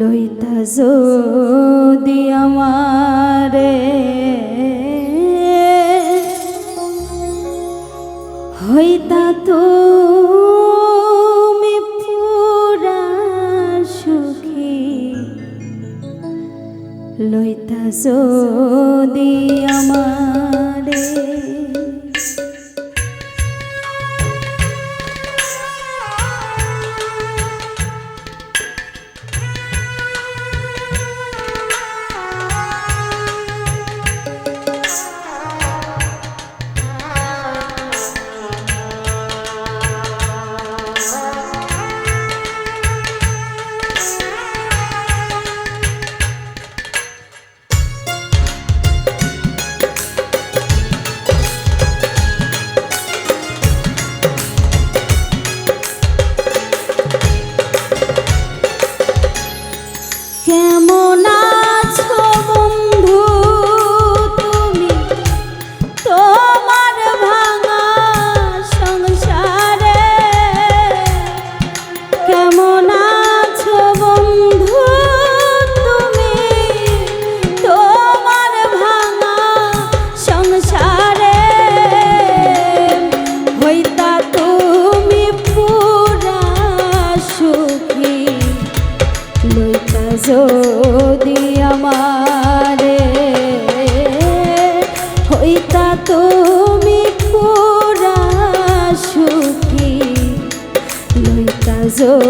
লইতা যদি আমারে হইতা তো লইতা যদি আমারে zo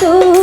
হইতা